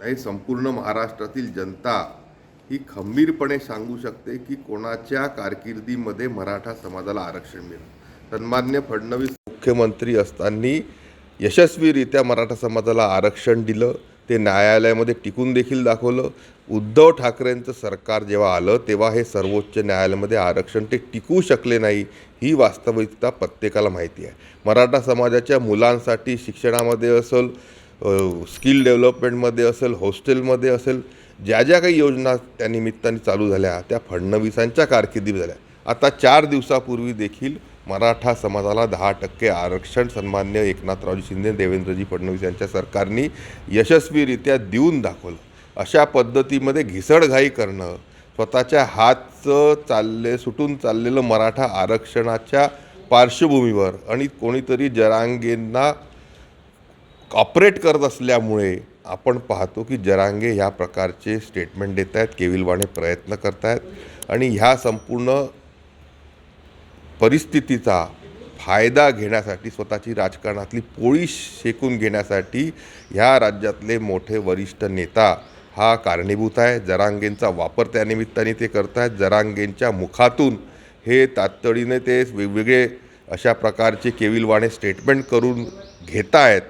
नाही संपूर्ण महाराष्ट्रातील जनता ही खंबीरपणे सांगू शकते की कोणाच्या कारकिर्दीमध्ये मराठा समाजाला आरक्षण मिळेल. सन्मान्य फडणवीस मुख्यमंत्री असताना यशस्वीरित्या मराठा समाजाला आरक्षण दिलं ते न्यायालयामध्ये टिकून देखील दाखवलं. उद्धव ठाकरेंचं सरकार जेव्हा आलं तेव्हा हे सर्वोच्च न्यायालयामध्ये आरक्षण ते टिकू शकले नाही ही वास्तविकता प्रत्येकाला माहिती आहे. मराठा समाजाच्या मुलांसाठी शिक्षणामध्ये असेल स्किल डेव्हलपमेंटमध्ये असेल हॉस्टेलमध्ये असेल ज्या ज्या काही योजना त्या निमित्ताने चालू झाल्या त्या फडणवीसांच्या कारकिर्दीत झाल्या. आता चार दिवसापूर्वी देखील मराठा समाजाला दहा टक्के आरक्षण सन्मान्य एकनाथरावजी शिंदे देवेंद्रजी फडणवीस यांच्या सरकारने यशस्वीरित्या देऊन दाखवलं. अशा पद्धतीमध्ये घिसडघाई करणं स्वतःच्या हातचं चालले सुटून चाललेलं मराठा आरक्षणाच्या पार्श्वभूमीवर आणि कोणीतरी जरांगेंना ऑपरेट करत असल्यामुळे आपण पाहतो की जरांगे ह्या प्रकारचे स्टेटमेंट देत आहेत केविलवाणे प्रयत्न करत आहेत आणि ह्या संपूर्ण परिस्थितीचा फायदा घेण्यासाठी स्वतःची राजकारणातली पोळी शेकून घेण्यासाठी ह्या राज्यातले मोठे वरिष्ठ नेता हा कारणीभूत आहे. जरांगेंचा वापर त्या निमित्ताने ते करत आहेत. जरांगेंच्या मुखातून हे तातडीने ते वेगवेगळे अशा प्रकारचे केविलवाणे स्टेटमेंट करून घेत आहेत.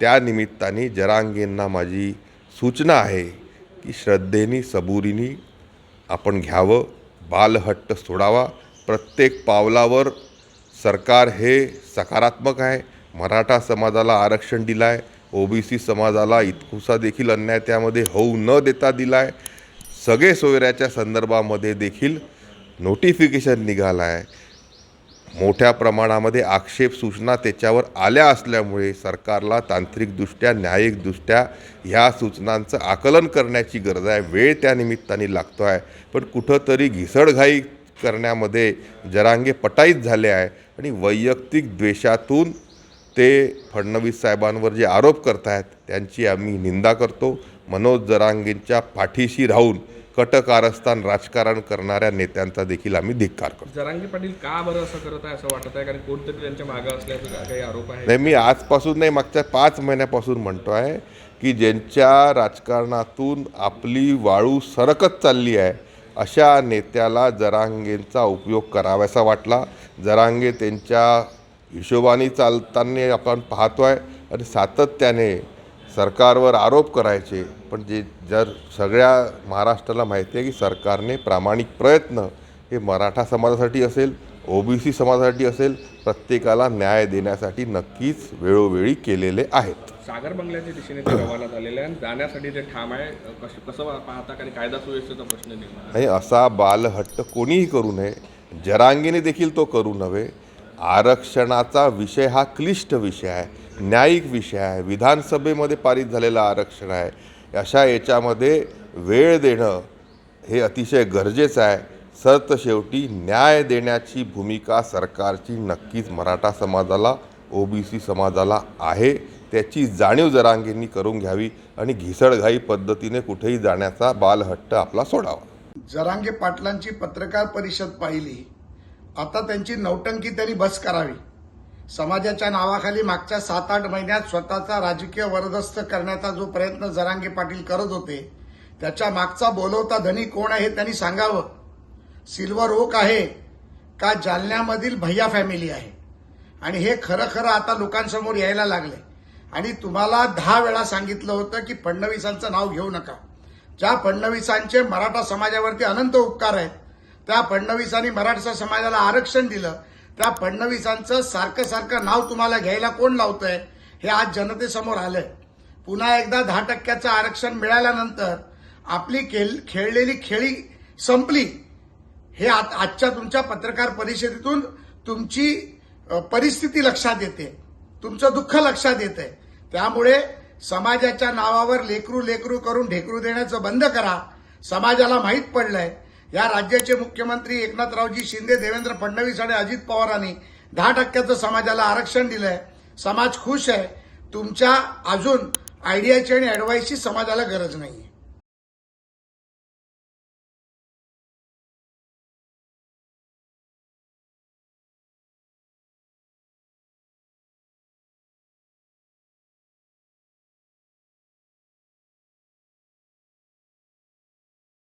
त्या निमित्ताने जरांगेंना माझी सूचना आहे की श्रद्धेनी सबुरीनी आपण घ्यावं बालहट्ट सोडावा. प्रत्येक पावलावर सरकार हे सकारात्मक आहे. मराठा समाजाला आरक्षण दिलं आहे सी समाजाला इतकुसा देखील अन्याय त्यामध्ये होऊ न देता दिला आहे सगळे सोयऱ्याच्या संदर्भामध्ये देखील नोटिफिकेशन निघालं आहे मोठ्या प्रमाणामध्ये आक्षेप सूचना त्याच्यावर आल्या असल्यामुळे सरकारला तांत्रिकदृष्ट्या न्यायिकदृष्ट्या ह्या सूचनांचं आकलन करण्याची गरज आहे. वेळ त्या निमित्ताने लागतो आहे. पण कुठंतरी घिसडघाई करण्यामध्ये जरांगे पटाईत झाले आहे आणि वैयक्तिक द्वेषातून ते फडणवीस साहेबांवर जे आरोप करत आहेत त्यांची आम्ही निंदा करतो. मनोज जरांगेंच्या पाठीशी राहून कटकारस्थान राजकारण करणाऱ्या नेत्यांचा देखील आम्ही धिक्कार करतो. जरांगी पाटील का बरं असं करत आहे असं वाटत आहे? कारण कोणतरी त्यांच्या मागं असल्याचं काही आरोप आहे नाही मी आजपासून नाही मागच्या पाच महिन्यापासून म्हणतो आहे की ज्यांच्या राजकारणातून आपली वाळू सरकत चालली आहे अशा नेत्याला जरांगेंचा उपयोग करावासा वाटला. जरांगे त्यांच्या हिशोबाने चालताना आपण पाहतो आहे आणि सातत्याने सरकारवर आरोप करायचे पण जे जर सगळ्या महाराष्ट्राला माहिती आहे की सरकारने प्रामाणिक प्रयत्न हे मराठा समाजासाठी असेल ओबीसी समाजासाठी असेल प्रत्येकाला न्याय देण्यासाठी नक्कीच वेळोवेळी केलेले आहेत. सागर बंगल्याच्या दिशेने ते रवाना झालेले आणि जाण्यासाठी ते ठाम आहे कसं कसं पाहता कारण कायदा सुव्यवस्थेचा प्रश्न निर्माण. आणि असा बालहट्ट कोणीही करू नये जरांगीने देखील तो करू नये आरक्षणाचा विषय हा क्लिष्ट विषय आहे. न्यायिक विषय आहे. विधानसभेमध्ये पारित झालेलं आरक्षण आहे. अशा याच्यामध्ये वेळ देणं हे अतिशय गरजेचं आहे. सरत शेवटी न्याय देण्याची भूमिका सरकारची नक्कीच मराठा समाजाला ओबीसी समाजाला आहे. त्याची जाणीव जरांगींनी करून घ्यावी आणि घिसळघाई पद्धतीने कुठेही जाण्याचा बालहट्ट आपला सोडावा. जरांगे पाटलांची पत्रकार परिषद पाहिली. आता त्यांची नौटंकी त्यांनी बस करावी. समाजाच्या नावाखाली मागच्या सात आठ महिन्यात स्वतःचा राजकीय वरदस्त करण्याचा जो प्रयत्न जरांगे पाटील करत होते त्याच्या मागचा बोलवता धनी कोण आहे त्यांनी सांगावं. सिल्वर ओक आहे का जालन्यामधील भैया फॅमिली आहे? आणि हे खरं खरं आता लोकांसमोर यायला लागले आणि तुम्हाला दहा वेळा सांगितलं होतं की फडणवीसांचं नाव घेऊ नका. ज्या फडणवीसांचे मराठा समाजावरती अनंत उपकार आहेत त्या फडणवीसांनी मराठा समाजाला आरक्षण दिलं त्या फडणवीसांचं सारखं सारखं नाव तुम्हाला घ्यायला कोण लावतंय? हे आज जनतेसमोर आलंय. पुन्हा एकदा दहा टक्क्याचं आरक्षण मिळाल्यानंतर आपली खेळ खेळलेली खेळी संपली. हे आजच्या तुमच्या पत्रकार परिषदेतून तुमची परिस्थिती लक्षात येते. तुमचं दुःख लक्षात येते. त्यामुळे समाजाच्या नावावर लेकरू लेकरू करून ढेकरू देण्याचं बंद करा. समाजाला माहीत पडलंय. या राज्याचे मुख्यमंत्री एकनाथरावजी शिंदे देवेंद्र फडणवीस आणि अजित पवारांनी दहा टक्क्याचं समाजाला आरक्षण दिलंय. समाज खुश आहे. तुमच्या अजून आयडियाची आणि ॲडवाईसची समाजाला गरज नाहीये.